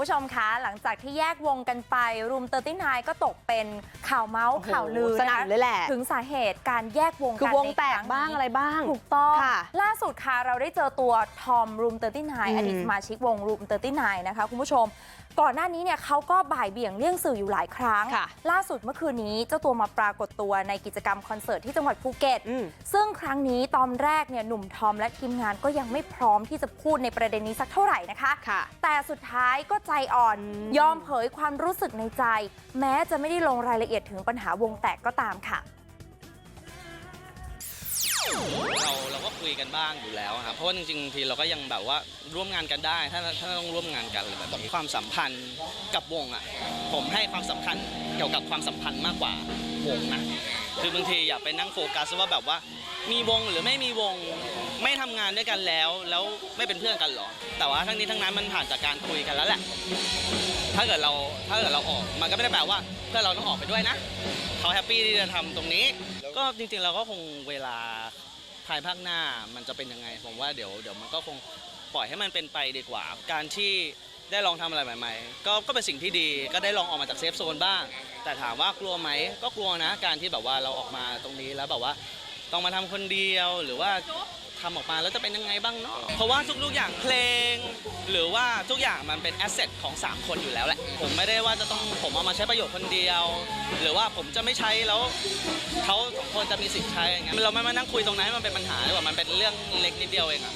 ผู้ชมคะหลังจากที่แยกวงกันไปรูมเตอร์ตี้นก็ตกเป็นข่าวเมาส์โอ้โหข่าวลือสนั่นเลยแหละถึงสาเหตุการแยกวงคือกันวงในแตกครั้บ้างนี้อะไรบ้าง ถูกต้องค่ะล่าสุดค่ะเราได้เจอตัวทอมรูมเตอร์ตี้นอืมอดีตสมาชิกวงรูมเตอร์ตี้นนะคะคุณผู้ชม ก่อนหน้านี้เนี่ยเขาก็บ่ายเบี่ยงเลี่ยงสื่ออยู่หลายครั้งค่ะล่าสุดเมื่อคืนนี้เจ้าตัวมาปรากฏตัวในกิจกรรมคอนเสิร์ตที่จังหวัดภูเก็ตอืมซึ่งครั้งนี้ตอนแรกเนี่ยหนุ่มทอมและทีมงานก็ยังไม่พร้อมที่จะพูดในประเด็นนี้สักเท่าไหร่นะคะค่ะแต่สุดท้ายก็ใจอ่อนยอมเผยความรู้สึกในใจ แม้จะไม่ได้ลงรายละเอียดถึงปัญหาวงแตกก็ตามค่ะ เราเราก็คุยกันบ้างอยู่แล้วครับเพราะว่าจริงๆทีเราก็ยังแบบว่าร่วมงานกันได้ ถ้าถ้าต้องร่วมงานกันอะไรแบบนี้ความสัมพันธ์กับวงอะผมให้ความสำคัญเกี่ยวกับความสัมพันธ์มากกว่าวงนะคือบางทีอย่าไปนั่งโฟกัสว่าแบบว่ามีวงหรือไม่มีวง ไม่ทำงานด้วยกันแล้ว แล้วไม่เป็นเพื่อนกันหรอ แต่ว่าทั้งนี้ทั้งนั้นมันผ่านจากการคุยกันแล้วแหละ ถ้าเกิดเราถ้าเกิดเราออกมันก็ไม่ได้แปลว่าเพื่อนเราต้องออกไปด้วยนะเขาแฮปปี้ที่จะทำตรงนี้ ก็จริงๆเราก็คงเวลาภายภาคหน้ามันจะเป็นยังไง ผมว่าเดี๋ยวเดี๋ยวมันก็คงปล่อยให้มันเป็นไปดีกว่า การที่ได้ลองทำอะไรใหม่ ๆ ก็ก็เป็นสิ่งที่ดีก็ได้ลองออกมาจากเซฟโซนบ้าง แต่ถามว่ากลัวไหมก็กลัวนะ การที่แบบว่าเราออกมาตรงนี้แล้วแบบว่า ต้องมาทำคนเดียวหรือว่า ทำออกมาแล้วจะเป็นยังไงบ้างเนาะเพราะว่าทุกๆอย่างเพลง หรือว่าทุกอย่างมันเป็นแอสเซทของ 3 คนอยู่แล้วแหละ ผมไม่ได้ว่าจะต้องผมเอามาใช้ประโยชน์คนเดียว หรือว่าผมจะไม่ใช้แล้วเขาสองคนจะมีสิทธิ์ใช้อย่างเงี้ยเราไม่มานั่งคุยตรงนั้นให้มันเป็นปัญหาดีกว่ามันเป็นเรื่องเล็กนิดเดียวเองอะ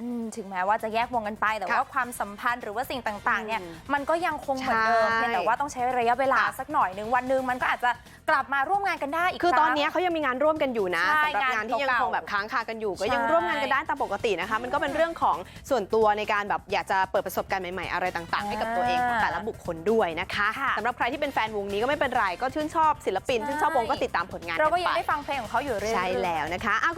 อืมถึงแม้ว่าจะแยกวงกันไปแต่ค่ะว่าความสัมพันธ์หรือว่าสิ่งต่างๆเนี่ยอืมมันก็ยังคงเหมือนเดิมใช่เพียงแต่ว่าต้องใช้ระยะเวลาค่ะสักหน่อยหนึ่งวันหนึ่งมันก็อาจจะ กลับมาร่วมงานกันได้อีกคือตอนรั้งนี้เขายังมีงานร่วมกันอยู่นะใช่สำหรับงานที่ยังงานคเก่าๆงแบบค้างคากันอยู่ ก็ใช่ยังร่วมงานกันได้ตามปกตินะคะ มันก็เป็นเรื่องของส่วนตัวในการแบบอยากจะเปิดประสบการณ์ใหม่ๆ อะไรต่างๆ ให้กับตัวเองของแต่ละบุคคลด้วยนะคะค่ะสำหรับใครที่เป็นแฟนวงนี้ก็ไม่เป็นไรก็ชื่นชอบศิลปินใช่ชื่นชอบวงก็ติดตามผลงานเราก็นยังไปได้ฟังเพลงของเขาอยู่เรื่อยๆ ใช่แล้วนะคะ